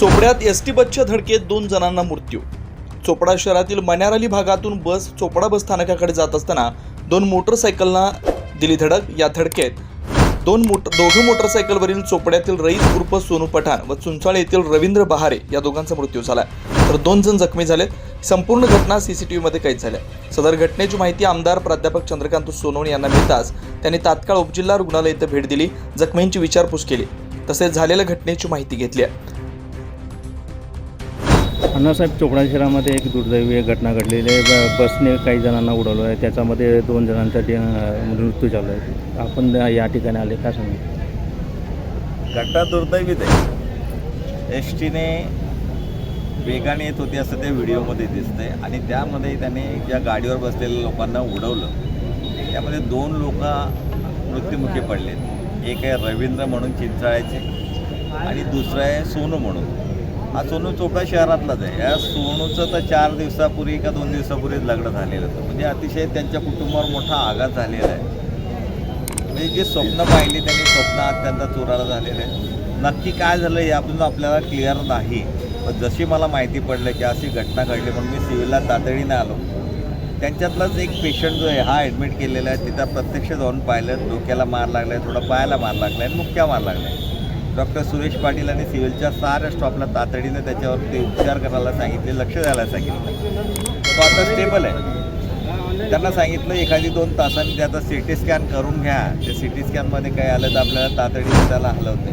चोपड्यात S T बसच्या धडकेत दोन जणांना मृत्यू. चोपडा शहरातील मन्याराली भागातून बस चोपडा बस स्थानकाकडे जात असताना दोन मोटरसायकलना दिली धडक. या धडकेत दोन मोट दोघं मोटरसायकलवरील चोपड्यातील रईस उर्फ सोनू पठाण व चुंचाळे येथील रवींद्र बहारे या दोघांचा मृत्यू झाला. तर दोन जण जखमी झालेत. संपूर्ण घटना सीसीटीव्हीमध्ये कैद झाल्या. सदर घटनेची माहिती आमदार प्राध्यापक चंद्रकांत सोनवणे यांना मिळताच त्यांनी तात्काळ उपजिल्हा रुग्णालय इथं भेट दिली. जखमींची विचारपूस केली. तसेच झालेल्या घटनेची माहिती घेतली आहे. अण्णासाहेब चोपडा शहरामध्ये एक दुर्दैवी घटना घडलेली आहे. ब- बसने काही जणांना उडवलं आहे. त्याच्यामध्ये दोन जणांचा डे- मृत्यू झाला आहे. आपण या ठिकाणी आले का सांगू? घटना दुर्दैवीच आहे. एस टीने वेगाने येत होती असं त्या व्हिडिओमध्ये दिसतंय. आणि त्यामध्ये त्याने ज्या गाडीवर बसलेल्या लोकांना उडवलं त्यामध्ये दोन लोक मृत्युमुखी पडलेत. एक आहे रवींद्र म्हणून चिंचाळ्याचे आणि दुसरं आहे सोनू म्हणून. हा सोनू चोपडा शहरातलाच आहे. या सोनूचं तर चार दिवसापूर्वी का दोन दिवसापूर्वीच लग्न झालेलं होतं. म्हणजे अतिशय त्यांच्या कुटुंबावर मोठा आघात झालेला आहे. म्हणजे जे स्वप्न पाहिली त्यांनी स्वप्न आज त्यांचा चोराला झालेलं आहे नक्की काय झालं यातून आपल्याला क्लिअर नाही. पण जशी मला माहिती पडलं की अशी घटना घडली म्हणून मी सिव्हिलला तातडीने आलो. त्यांच्यातलाच एक पेशंट जो आहे हा ॲडमिट केलेला आहे. तिथं प्रत्यक्ष जाऊन पाहिलं डोक्याला मार लागला आहे थोडा पायाला मार लागला आहे आणि मार लागला आहे डॉक्टर सुरेश पाटील आणि सिव्हिलच्या साऱ्या स्टॉपला तातडीने त्याच्यावरती उपचार करायला सांगितले लक्ष द्यायला सांगितलं. तो आता स्टेबल आहे. त्यांना सांगितलं एखादी दोन तासांनी ते आता सी टी स्कॅन करून घ्या. ते सी टी स्कॅनमध्ये काय आलं तर आपल्याला तातडीने त्याला हलवते.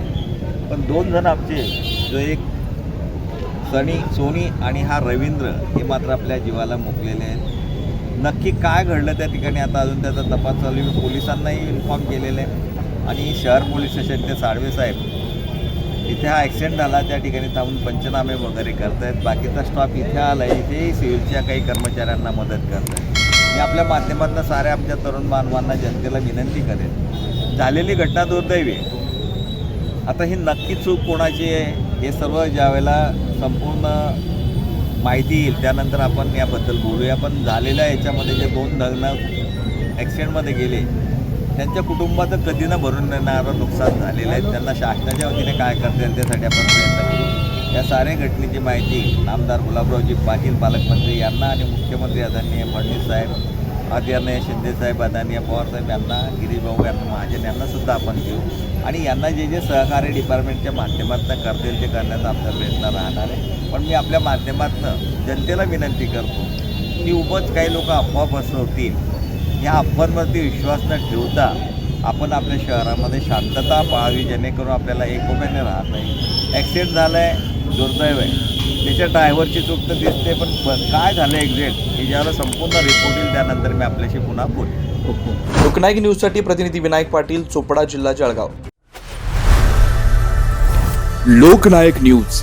पण दोन जण आमचे जो एक सनी सोनी आणि हा रवींद्र हे मात्र आपल्या जीवाला मुकलेले आहेत. नक्की काय घडलं त्या ठिकाणी आता अजून त्याचा तपास चालू पोलिसांनाही इन्फॉर्म केलेलं आहे. आणि शहर पोलीस स्टेशनचे साळवे साहेब इथे हा ॲक्सिडेंट झाला त्या ठिकाणी थांबून पंचनामे वगैरे करतायत. बाकीचा स्टॉप इथे आला आहे इथेही सिव्हिलच्या काही कर्मचाऱ्यांना मदत करत आहे मी आपल्या माध्यमातून साऱ्या आमच्या तरुण बांधवांना जनतेला विनंती करेन. झालेली घटना दुर्दैवी आहे. आता ही नक्की चूक कोणाची आहे हे सर्व ज्यावेळेला संपूर्ण माहिती येईल त्यानंतर आपण याबद्दल बोलूया. पण झालेल्या याच्यामध्ये जे दोन लग्न ॲक्सिडेंटमध्ये गेले त्यांच्या कुटुंबाचं कधी न भरून येणारं नुकसान झालेलं आहे. त्यांना शासनाच्या वतीने काय करता येईल त्यासाठी आपण प्रयत्न करू. या साऱ्या घटनेची माहिती आमदार गुलाबरावजी पाटील पालकमंत्री यांना आणि मुख्यमंत्री आदरणीय फडणवीस साहेब आदरणीय शिंदेसाहेब आदरणीय पवारसाहेब यांना गिरीभाऊ यांना महाजन यांना सुद्धा आपण देऊ. आणि यांना जे जे सहकार्य डिपार्टमेंटच्या माध्यमातून करता येईल ते करण्याचा आमचा प्रयत्न राहणार आहे. पण मी आपल्या माध्यमातून जनतेला विनंती करतो की उगाच काही लोक अफवा पसरवतील या अफवांवरती विश्वास न ठेवता आपण आपल्या शहरामध्ये शांतता पाळावी जेणेकरून आपल्याला एकोप्याने राहत नाही. ॲक्सिडेंट झालं आहे दुर्दैव आहे. त्याच्या ड्रायव्हरची चूक तर दिसते पण काय झालं एक्झॅक्ट हे ज्यावेळेला संपूर्ण रिपोर्ट येईल त्यानंतर मी आपल्याशी पुन्हा बोलेन. लोकनायक न्यूजसाठी प्रतिनिधी विनायक पाटील चोपडा जिल्हा जळगाव. लोकनायक न्यूज.